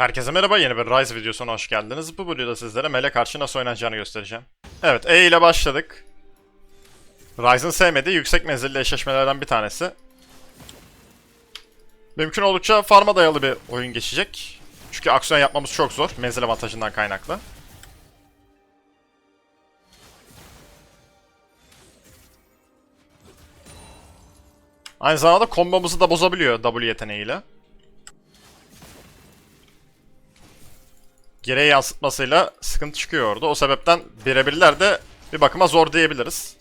Herkese merhaba yeni bir Rise videosuna hoş geldiniz. Bu videoda sizlere Mele karşı nasıl oynanacağını göstereceğim. Evet E ile başladık. Ryze'ın sevmediği yüksek menzilli eşleşmelerden bir tanesi. Mümkün oldukça farma dayalı bir oyun geçecek. Çünkü aksiyon yapmamız çok zor menzil avantajından kaynaklı. Aynı zamanda kombomuzu da bozabiliyor W yeteneğiyle. Geriye yansıtmasıyla sıkıntı çıkıyor orada. O sebepten birebirler de bir bakıma zor diyebiliriz.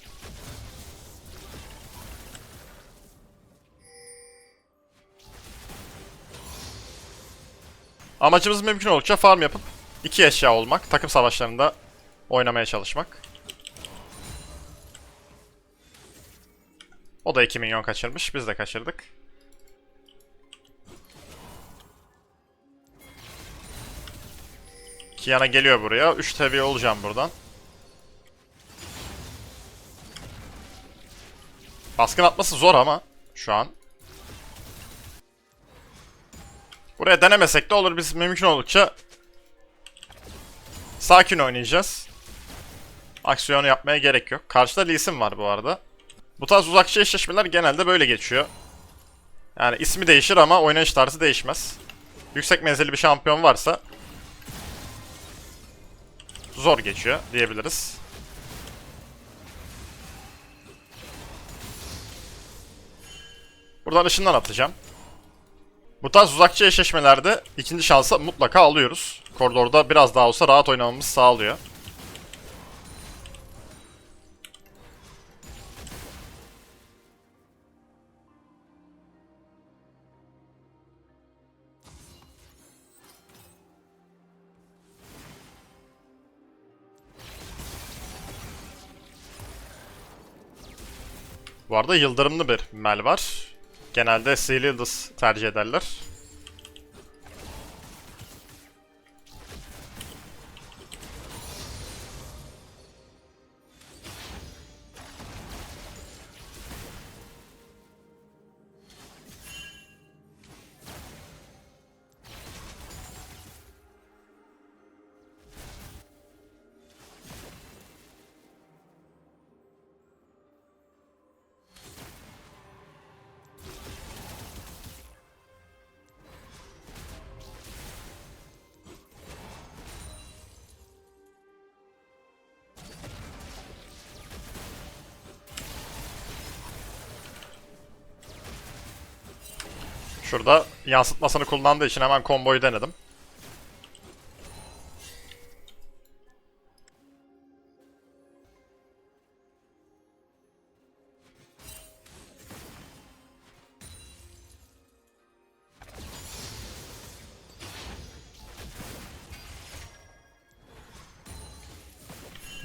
Amacımız mümkün oldukça farm yapıp iki eşya olmak, takım savaşlarında oynamaya çalışmak. O da 2 milyon kaçırmış, biz de kaçırdık. Kiana geliyor buraya. 3 seviye olacağım buradan. Baskın atması zor ama şu an. Buraya denemesek de olur. Biz mümkün oldukça sakin oynayacağız. Aksiyonu yapmaya gerek yok. Karşıda Lee var bu arada. Bu tarz uzakçı eşleşmeler genelde böyle geçiyor. Yani ismi değişir ama oynayış tarzı değişmez. Yüksek menzilli bir şampiyon varsa zor geçiyor diyebiliriz. Buradan ışından atacağım. Bu tarz uzakçı eşleşmelerde ikinci şansı mutlaka alıyoruz. Koridorda biraz daha olsa rahat oynamamız sağlıyor. Bu arada yıldırımlı bir mel var. Genelde sihirli yıldız tercih ederler. Şurada yansıtmasını kullandığı için hemen komboyu denedim.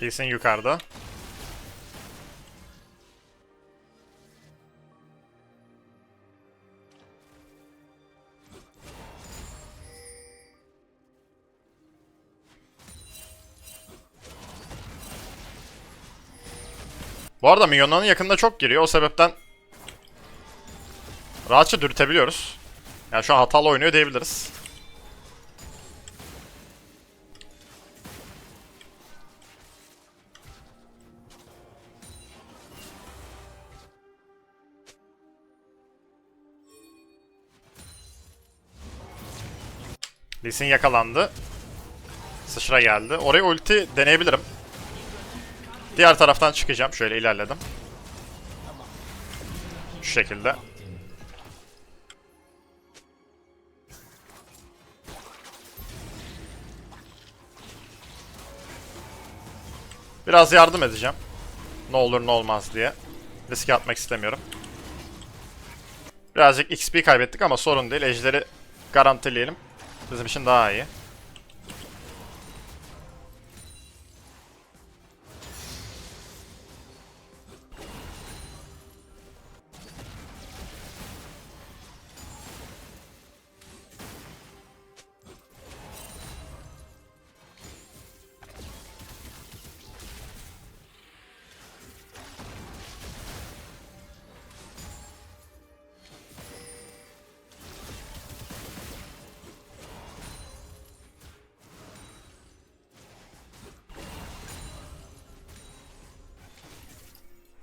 Lee Sin yukarıda. Bu arada minyonların yakında çok giriyor. O sebepten rahatça dürtebiliyoruz. Yani şu an hatalı oynuyor diyebiliriz. Lee Sin yakalandı. Sıçra geldi. Oraya ulti deneyebilirim. Diğer taraftan çıkacağım. Şöyle ilerledim. Şu şekilde. Biraz yardım edeceğim. Ne olur ne olmaz diye. Riske atmak istemiyorum. Birazcık XP kaybettik ama sorun değil. Ejderi garantileyelim. Bizim için daha iyi.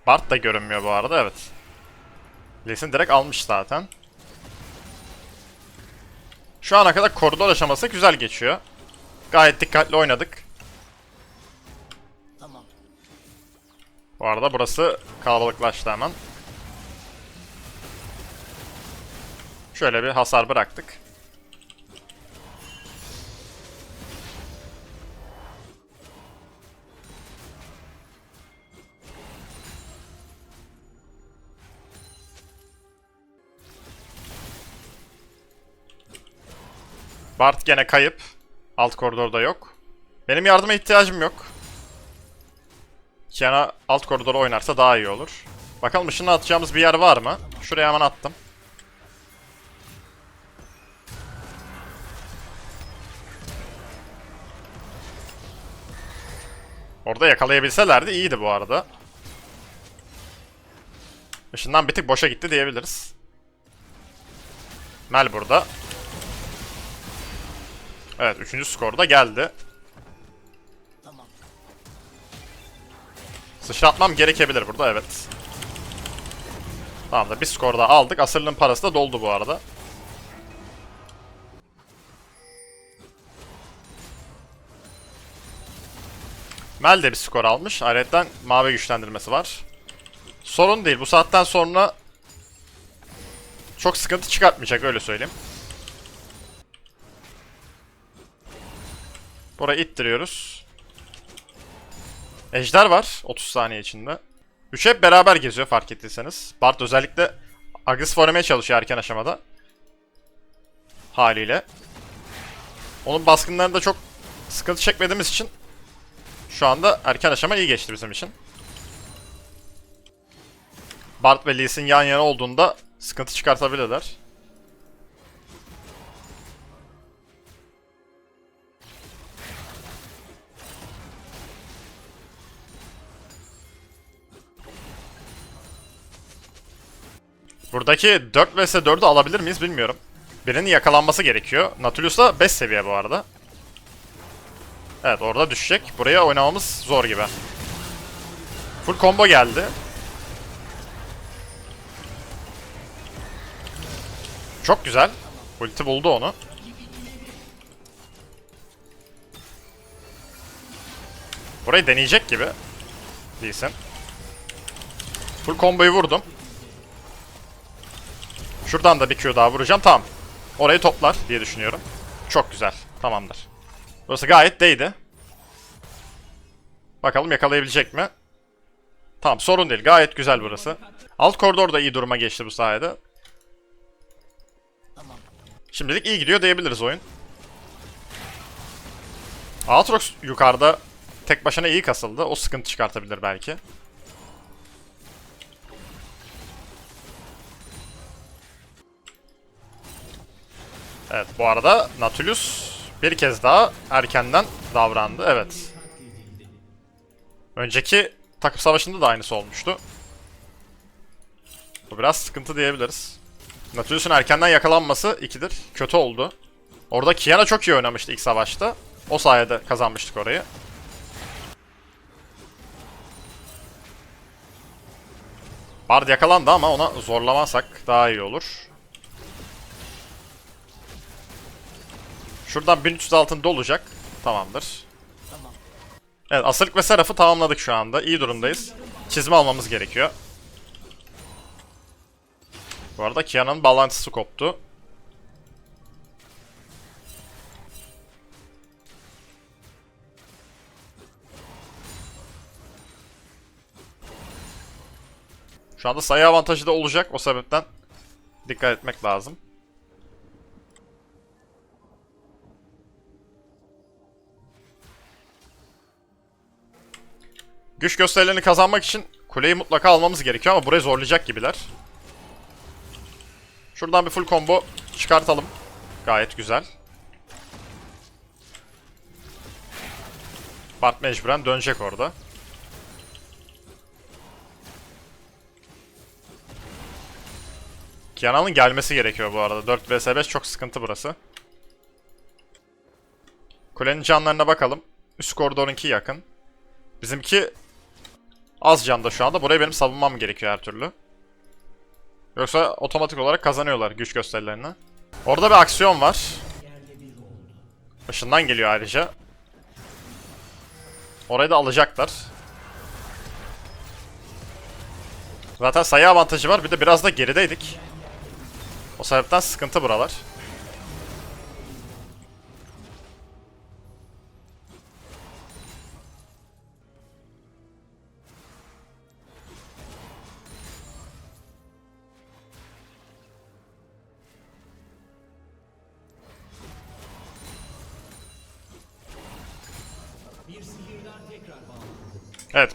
Bart da görünmüyor bu arada evet. Lee Sin direkt almış zaten. Şu ana kadar koridor aşaması güzel geçiyor. Gayet dikkatli oynadık. Tamam. Bu arada burası kalabalıklaştı hemen. Şöyle bir hasar bıraktık. Bart gene kayıp. Alt koridorda yok. Benim yardıma ihtiyacım yok. Kiana alt koridoru oynarsa daha iyi olur. Bakalım ışını atacağımız bir yer var mı? Şuraya hemen attım. Orada yakalayabilselerdi iyiydi bu arada. Işından bir tık boşa gitti diyebiliriz. Mel burada. Evet, üçüncü skor da geldi. Sıçratmam gerekebilir burada evet. Tamam da bir skor daha aldık. Asırlığın parası da doldu bu arada. Mel de bir skor almış. Ayrıca mavi güçlendirmesi var. Sorun değil. Bu saatten sonra çok sıkıntı çıkartmayacak öyle söyleyeyim. Burayı ittiriyoruz. Ejder var 30 saniye içinde. Üç hep beraber geziyor fark ettiyseniz. Bart özellikle agresif oynamaya çalışıyor erken aşamada. Haliyle. Onun baskınlarında çok sıkıntı çekmediğimiz için şu anda erken aşama iyi geçti bizim için. Bart ve Lee Sin yan yana olduğunda sıkıntı çıkartabilirler. Buradaki 4 vs 4'ü alabilir miyiz bilmiyorum. Birinin yakalanması gerekiyor. Nautilus da 5 seviye bu arada. Evet orada düşecek. Buraya oynamamız zor gibi. Full combo geldi. Çok güzel. Ulti buldu onu. Burayı deneyecek gibi. Değilsin. Full combo'yu vurdum. Şuradan da bir Q daha vuracağım. Tamam. Orayı toplar diye düşünüyorum. Çok güzel. Tamamdır. Burası gayet değdi. Bakalım yakalayabilecek mi? Tamam sorun değil. Gayet güzel burası. Alt koridor da iyi duruma geçti bu sayede. Şimdilik iyi gidiyor diyebiliriz oyun. Aatrox yukarıda tek başına iyi kasıldı. O sıkıntı çıkartabilir belki. Evet bu arada Nautilus bir kez daha erkenden davrandı. Evet. Önceki takım savaşında da aynısı olmuştu. Bu biraz sıkıntı diyebiliriz. Nautilus'un erkenden yakalanması ikidir. Kötü oldu. Orada Kiana çok iyi oynamıştı ilk savaşta. O sayede kazanmıştık orayı. Bard yakalandı ama ona zorlamasak daha iyi olur. Şuradan 1300 altın dolacak. Tamamdır. Tamam. Evet asırlık ve serafı tamamladık şu anda. İyi durumdayız. Çizme almamız gerekiyor. Bu arada Kiana'nın bağlantısı koptu. Şu anda sayı avantajı da olacak. O sebepten dikkat etmek lazım. Güç gösterilerini kazanmak için kuleyi mutlaka almamız gerekiyor ama burayı zorlayacak gibiler. Şuradan bir full combo çıkartalım. Gayet güzel. Bart mecburen dönecek orada. Kiana'nın gelmesi gerekiyor bu arada. 4 vs 5 çok sıkıntı burası. Kulenin canlarına bakalım. Üst koridorunki yakın. Bizimki Az canda şu anda. Burayı benim savunmam gerekiyor her türlü. Yoksa otomatik olarak kazanıyorlar güç gösterilerini. Orada bir aksiyon var. Işından geliyor ayrıca. Orayı da alacaklar. Zaten sayı avantajı var. Bir de biraz da gerideydik. O sebepten sıkıntı buralar.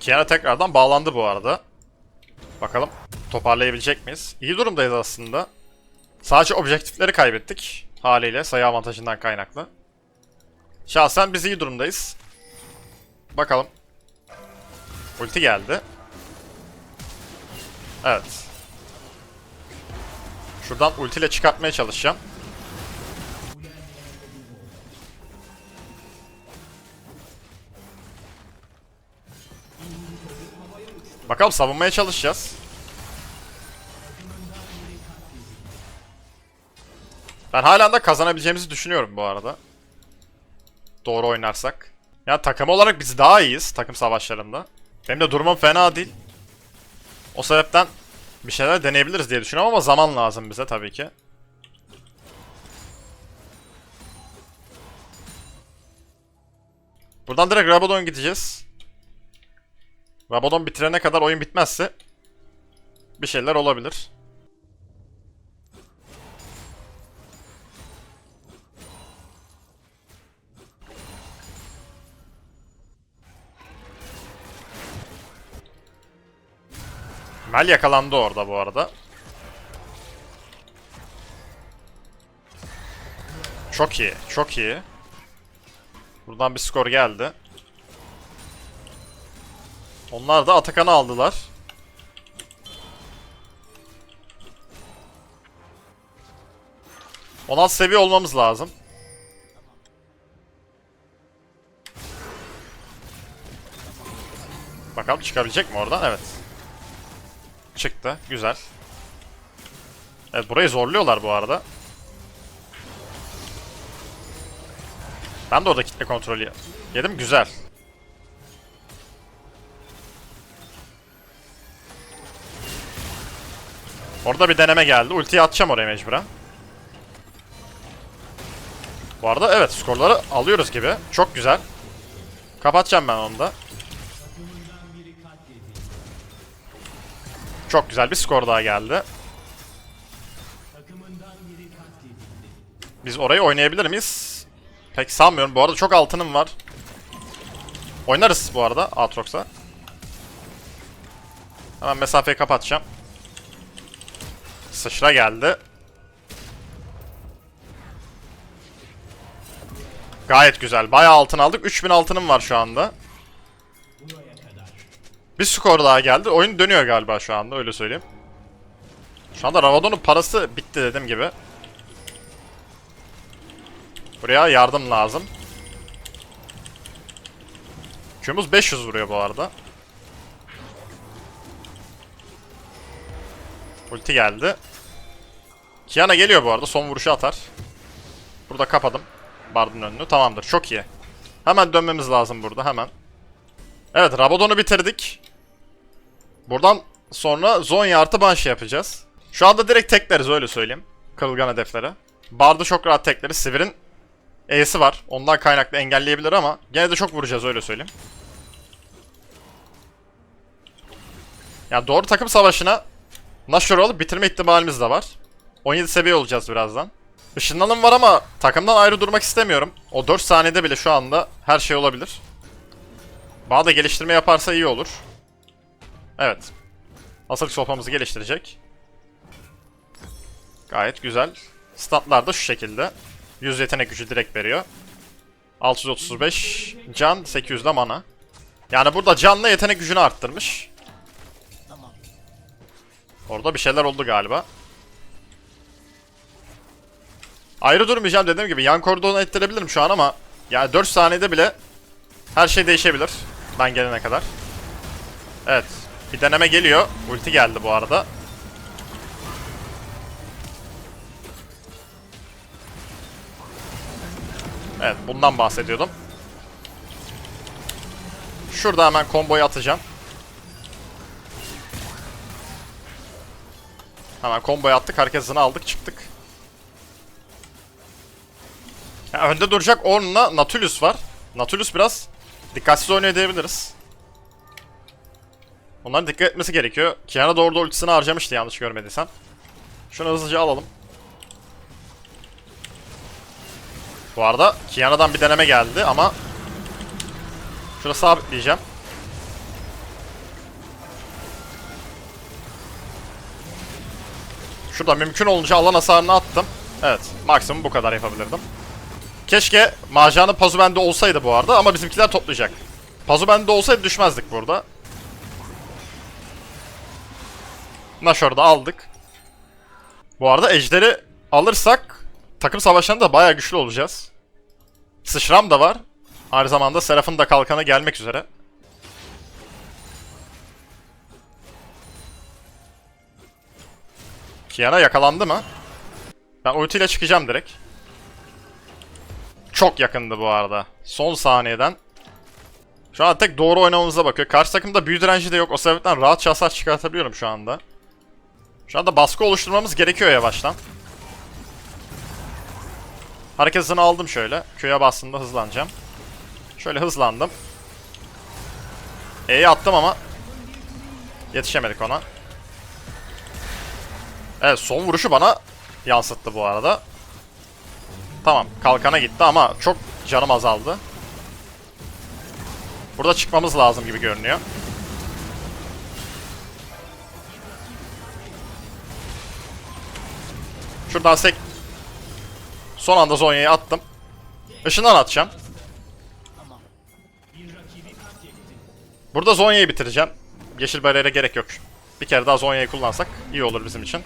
Kiana tekrardan bağlandı bu arada. Bakalım toparlayabilecek miyiz? İyi durumdayız aslında. Sadece objektifleri kaybettik. Haliyle sayı avantajından kaynaklı. Şahsen biz iyi durumdayız. Bakalım. Ulti geldi. Evet. Şuradan ultiyle çıkartmaya çalışacağım. Bakalım savunmaya çalışacağız. Ben hala da kazanabileceğimizi düşünüyorum bu arada. Doğru oynarsak. Ya takım olarak biz daha iyiyiz takım savaşlarında. Benim de durumum fena değil. O sebepten bir şeyler deneyebiliriz diye düşünüyorum ama zaman lazım bize tabii ki. Buradan direkt Rabadon gideceğiz. Rabadon bitirene kadar oyun bitmezse bir şeyler olabilir. Mel yakalandı orada bu arada. Çok iyi, çok iyi. Buradan bir skor geldi. Onlar da Atakan'ı aldılar. Onat seviye olmamız lazım. Bakalım çıkabilecek mi oradan? Evet. Çıktı. Güzel. Evet burayı zorluyorlar bu arada. Ben de orada kitle kontrolü yedim. Güzel. Orada bir deneme geldi. Ultiyi atacağım oraya mecburen. Bu arada evet skorları alıyoruz gibi. Çok güzel. Kapatacağım ben onu da. Çok güzel bir skor daha geldi. Biz orayı oynayabilir miyiz? Pek sanmıyorum. Bu arada çok altınım var. Oynarız bu arada Aatrox'a. Hemen mesafeyi kapatacağım. Sıçra geldi. Gayet güzel. Bayağı altın aldık. 3000 altınım var şu anda. Bir skor daha geldi. Oyun dönüyor galiba şu anda öyle söyleyeyim. Şu anda Ravadon'un parası bitti dediğim gibi. Buraya yardım lazım. Q'muz 500 vuruyor bu arada. Ulti geldi. Kiana geliyor bu arada. Son vuruşu atar. Burada kapadım. Bard'ın önünü. Tamamdır. Çok iyi. Hemen dönmemiz lazım burada. Hemen. Evet. Rabadon'u bitirdik. Buradan sonra Zonya artı Banshee yapacağız. Şu anda direkt tekleriz öyle söyleyeyim. Kırılgan hedeflere. Bard'ı çok rahat tekleriz. Sivir'in E'si var. Ondan kaynaklı engelleyebilir ama gene de çok vuracağız öyle söyleyeyim. Ya doğru takım savaşına Nashor olup bitirme ihtimalimiz de var. 17 seviye olacağız birazdan. Işınlanım var ama takımdan ayrı durmak istemiyorum. O 4 saniyede bile şu anda her şey olabilir. Bana da geliştirme yaparsa iyi olur. Evet. Asıl sopamızı geliştirecek. Gayet güzel. Statlar da şu şekilde. 100 yetenek gücü direkt veriyor. 635 can, 800 de mana. Yani burada canla yetenek gücünü arttırmış. Orada bir şeyler oldu galiba. Ayrı durmayacağım dediğim gibi yan koridorunu ettirebilirim şu an ama yani 4 saniyede bile her şey değişebilir ben gelene kadar. Evet. Bir deneme geliyor. Ulti geldi bu arada. Evet bundan bahsediyordum. Şurada hemen komboyu atacağım. Hemen komboyu attık. Herkes aldık çıktık. Ya önde duracak Ornn'la Nautilus var. Nautilus biraz dikkatsiz oynuyor diyebiliriz. Onların dikkat etmesi gerekiyor. Kiana da orada ultisini harcamıştı yanlış görmediysem. Şunu hızlıca alalım. Bu arada Kiana'dan bir deneme geldi ama Şunu sabitleyeceğim. Şurada mümkün olunca alan hasarını attım. Evet, maksimum bu kadar yapabilirdim. Keşke Macan'ın pazu bende olsaydı bu arada ama bizimkiler toplayacak. Pazu bende olsaydı düşmezdik burada. Nashor'da aldık. Bu arada Ejder'i alırsak takım savaşlarında bayağı güçlü olacağız. Sıçram da var. Aynı zamanda Seraph'ın da kalkanı gelmek üzere. Kiana yakalandı mı? Ben ultiyle çıkacağım direkt. Çok yakındı bu arada. Son saniyeden. Şu an tek doğru oynamamıza bakıyor. Karşı takımda büyü direnci de yok. O sebepten rahat hasar çıkartabiliyorum şu anda. Şu anda baskı oluşturmamız gerekiyor yavaştan. Hareket hızını aldım şöyle. Q'ya bastığımda hızlanacağım. Şöyle hızlandım. E'yi attım ama yetişemedik ona. Evet son vuruşu bana yansıttı bu arada. Tamam kalkana gitti ama çok canım azaldı. Burada çıkmamız lazım gibi görünüyor. Şuradan sek... Son anda Zonya'yı attım. Işından atacağım. Burada Zonya'yı bitireceğim. Yeşil bariyere gerek yok. Bir kere daha Zonya'yı kullansak iyi olur bizim için.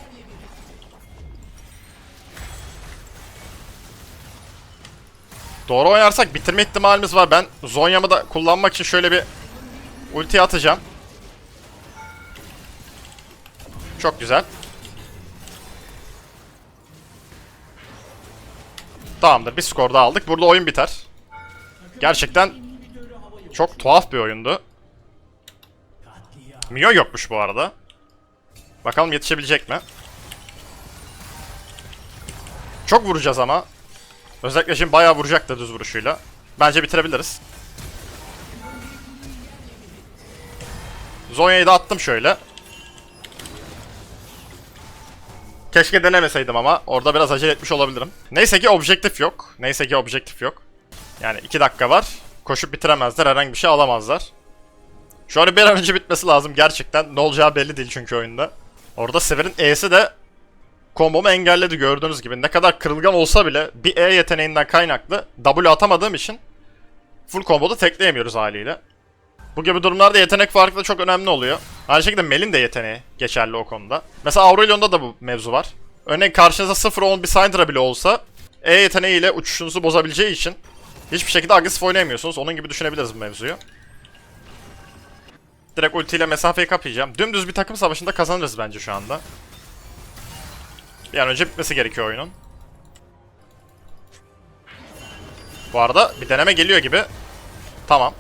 Doğru oynarsak bitirme ihtimalimiz var. Ben Zonya'mı da kullanmak için şöyle bir ulti atacağım. Çok güzel. Tamamdır. Bir skor daha aldık. Burada oyun biter. Gerçekten çok tuhaf bir oyundu. Mio yokmuş bu arada. Bakalım yetişebilecek mi? Çok vuracağız ama. Özellikle şimdi bayağı vuracak da düz vuruşuyla. Bence bitirebiliriz. Zonya'yı da attım şöyle. Keşke denemeseydim ama orada biraz acele etmiş olabilirim. Neyse ki objektif yok. Neyse ki objektif yok. Yani 2 dakika var. Koşup bitiremezler. Herhangi bir şey alamazlar. Şu an bir an önce bitmesi lazım gerçekten. Ne olacağı belli değil çünkü oyunda. Orada Sever'in E'si de kombomu engelledi gördüğünüz gibi. Ne kadar kırılgan olsa bile bir E yeteneğinden kaynaklı W atamadığım için full komboda tekleyemiyoruz haliyle. Bu gibi durumlarda yetenek farkı da çok önemli oluyor. Aynı şekilde Mel'in de yeteneği geçerli o konuda. Mesela Aurelion'da da bu mevzu var. Örneğin karşınızda 0-10 bir Syndra bile olsa E yeteneğiyle uçuşunuzu bozabileceği için hiçbir şekilde agresif oynayamıyorsunuz. Onun gibi düşünebiliriz bu mevzuyu. Direkt ultiyle mesafeyi kapayacağım. Dümdüz bir takım savaşında kazanırız bence şu anda. Bir an önce bitmesi gerekiyor oyunun. Bu arada bir deneme geliyor gibi. Tamam.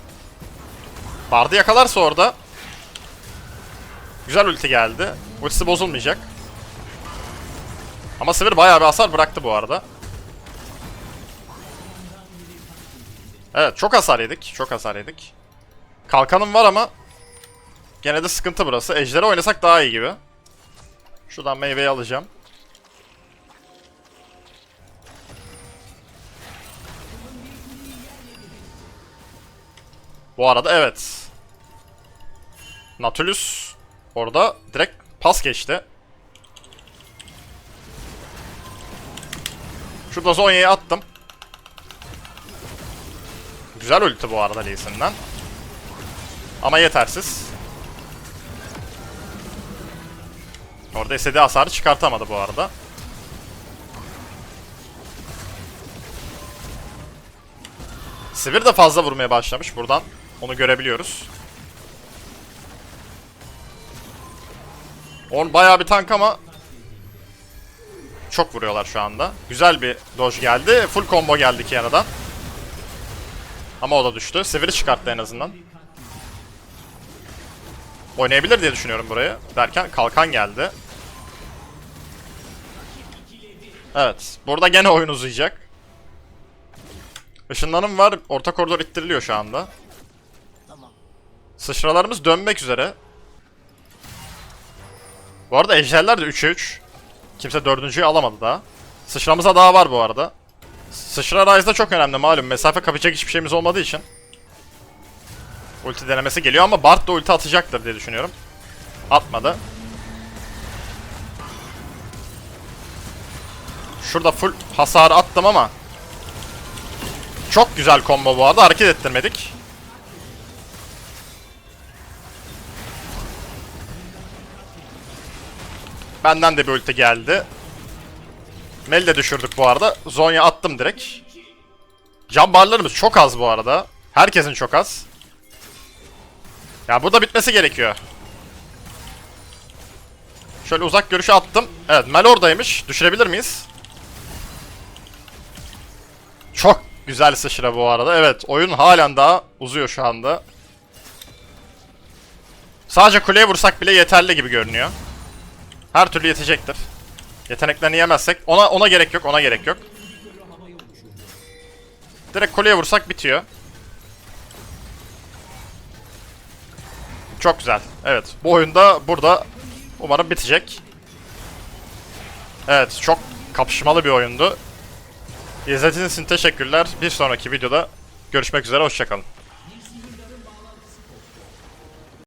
Bard'ı yakalarsa orada. Güzel ulti geldi. Ultisi bozulmayacak. Ama Sivir bayağı bir hasar bıraktı bu arada. Evet çok hasar yedik. Çok hasar yedik. Kalkanım var ama Gene de sıkıntı burası. Ejder'e oynasak daha iyi gibi. Şuradan meyveyi alacağım. Bu arada evet. Nautilus orada direkt pas geçti. Şurada Zonya'yı attım. Güzel ulti bu arada Lee Sin'den. Ama yetersiz. Orada istediği hasarı çıkartamadı bu arada. Sivir de fazla vurmaya başlamış buradan. Onu görebiliyoruz. On bayağı bir tank ama çok vuruyorlar şu anda. Güzel bir dodge geldi. Full combo geldi Kiana'dan. Ama o da düştü. Sivri çıkarttı en azından. Oynayabilir diye düşünüyorum burayı. Derken kalkan geldi. Evet. Burada gene oyun uzayacak. Işınlanım var. Orta koridor ittiriliyor şu anda. Sıçralarımız dönmek üzere. Bu arada ejderler de 3'e 3. Kimse 4.'yü alamadı daha. Sıçramıza daha var bu arada. Sıçra Rise'da çok önemli malum. Mesafe kapacak hiçbir şeyimiz olmadığı için. Ulti denemesi geliyor ama Bart da ulti atacaktır diye düşünüyorum. Atmadı. Şurada full hasarı attım ama çok güzel combo bu arada. Hareket ettirmedik. Benden de bir ulti geldi. Mel de düşürdük bu arada. Zonya attım direkt. Can barlarımız çok az bu arada. Herkesin çok az. Ya bu da bitmesi gerekiyor. Şöyle uzak görüşe attım. Evet Mel oradaymış. Düşürebilir miyiz? Çok güzel sıçra bu arada. Evet oyun halen daha uzuyor şu anda. Sadece kuleye vursak bile yeterli gibi görünüyor. Her türlü yetecektir. Yeteneklerini yemezsek ona ona gerek yok, ona gerek yok. Direkt kuleye vursak bitiyor. Çok güzel. Evet, bu oyunda burada umarım bitecek. Evet, çok kapışmalı bir oyundu. İzlediğiniz için teşekkürler. Bir sonraki videoda görüşmek üzere, hoşçakalın.